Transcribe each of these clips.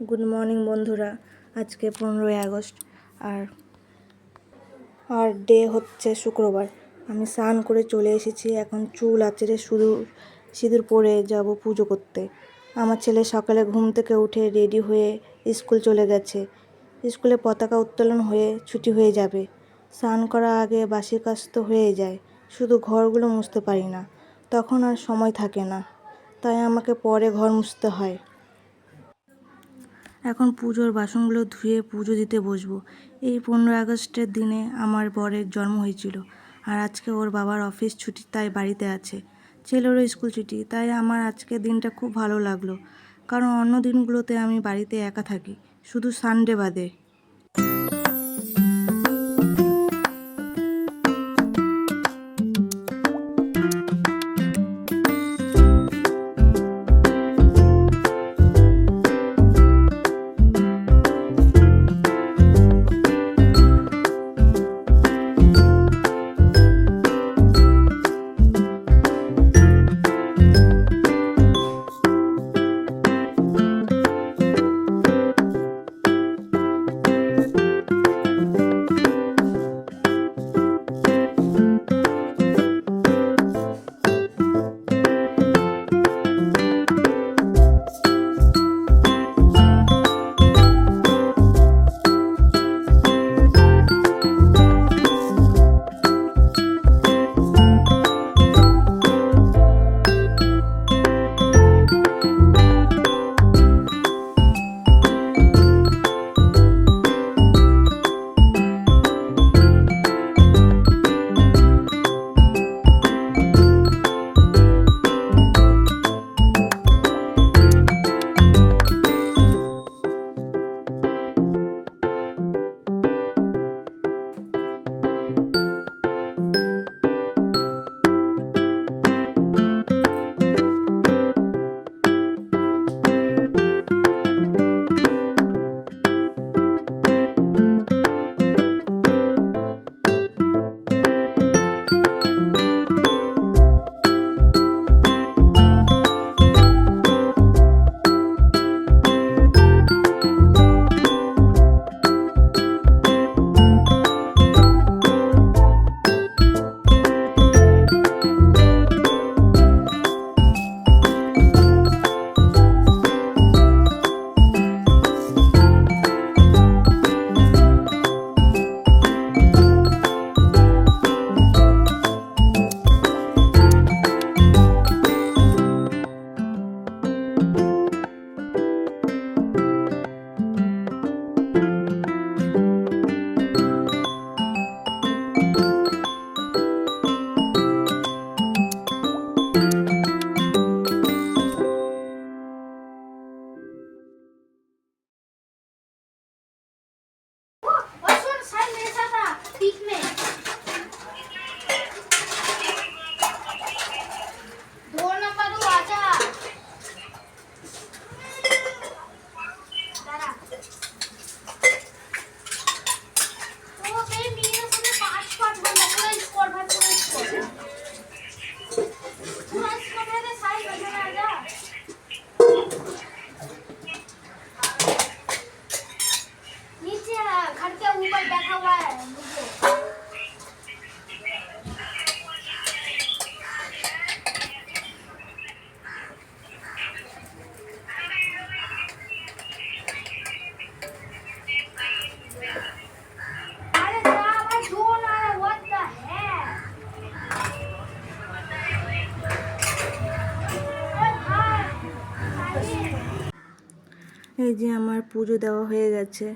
Good morning বন্ধুরা। আজকে পনেরোই আগস্ট আর আর ডে হচ্ছে শুক্রবার। আমি স্নান করে চলে এসেছি। এখন চুল আচড়ে সিঁদুর সিঁদুর পরে যাব পুজো করতে। আমার ছেলে সকালে ঘুম থেকে উঠে রেডি হয়ে স্কুল চলে গেছে। স্কুলে পতাকা উত্তোলন হয়ে ছুটি হয়ে যাবে। স্নান করার আগে বাসি কাজ তো হয়ে যায়। শুধু ঘরগুলো মুছতে পারি না। তখন আর সময় থাকে না। তাই আমাকে পরে ঘর মুছতে হয়। এখন পুজোর বাসনগুলো ধুয়ে পুজো দিতে বসবো। এই পনেরো আগস্টের দিনে আমার বরের জন্ম হয়েছিল আর আজকে ওর বাবার অফিস ছুটি তাই বাড়িতে আছে। ছেলেরও স্কুল ছুটি, তাই আমার আজকের দিনটা খুব ভালো লাগল। কারণ অন্য দিনগুলোতে আমি বাড়িতে একা থাকি, শুধু সানডে বাদে। এই যে আমার পুজো দেওয়া হয়ে গেছে।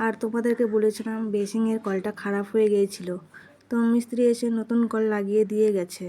আর তোমাদেরকে বলেছিলাম, বেসিংয়ের কলটা খারাপ হয়ে গিয়েছিল। তো মিস্ত্রি এসে নতুন কল লাগিয়ে দিয়ে গেছে।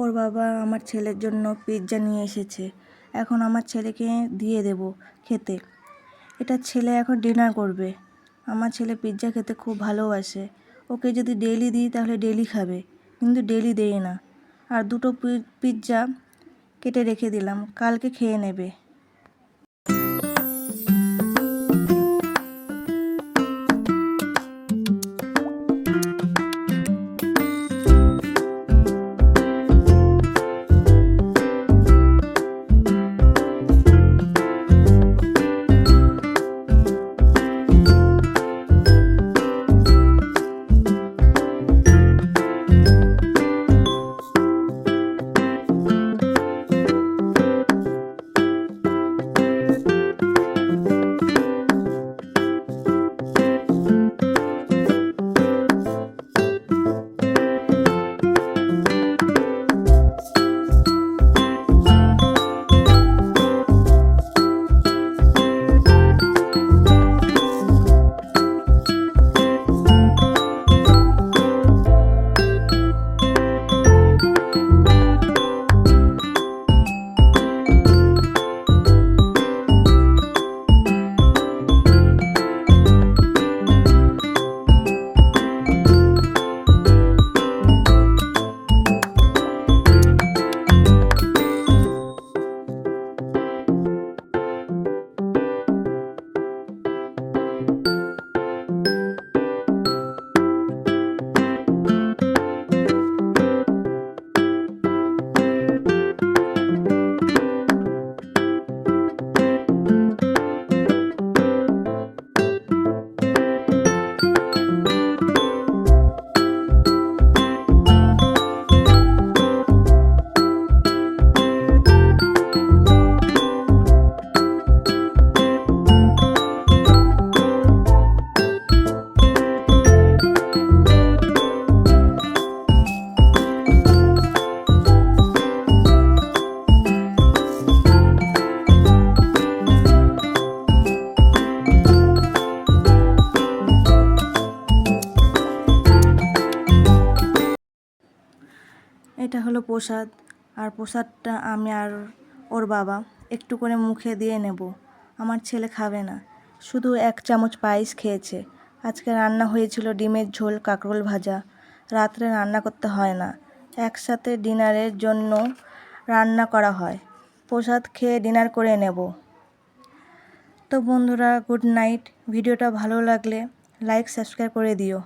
ওর বাবা আমার ছেলের জন্য পিৎজা নিয়ে এসেছে। এখন আমার ছেলেকে দিয়ে দেব খেতে। এটা ছেলে এখন ডিনার করবে। আমার ছেলে পিৎজা খেতে খুব ভালোবাসে। ওকে যদি ডেলি দিই তাহলে ডেলি খাবে। কিন্তু ডেলি দেয় না। আর দুটো পিৎজা কেটে রেখে দিলাম। কালকে খেয়ে নেবে। এটা হলো প্রসাদ। আর প্রসাদটা আমি আর ওর বাবা একটু করে মুখে দিয়ে নেব। আমার ছেলে খাবে না। শুধু এক চামচ পায়েস খেয়েছে। আজকে রান্না হয়েছিল ডিমের ঝোল কাঁকরোল ভাজা। রাত্রে রান্না করতে হয় না। একসাথে ডিনারের জন্য রান্না করা হয়। প্রসাদ খেয়ে ডিনার করে নেব। তো বন্ধুরা, গুড নাইট। ভিডিওটা ভালো লাগলে লাইক, সাবস্ক্রাইব করে দিও।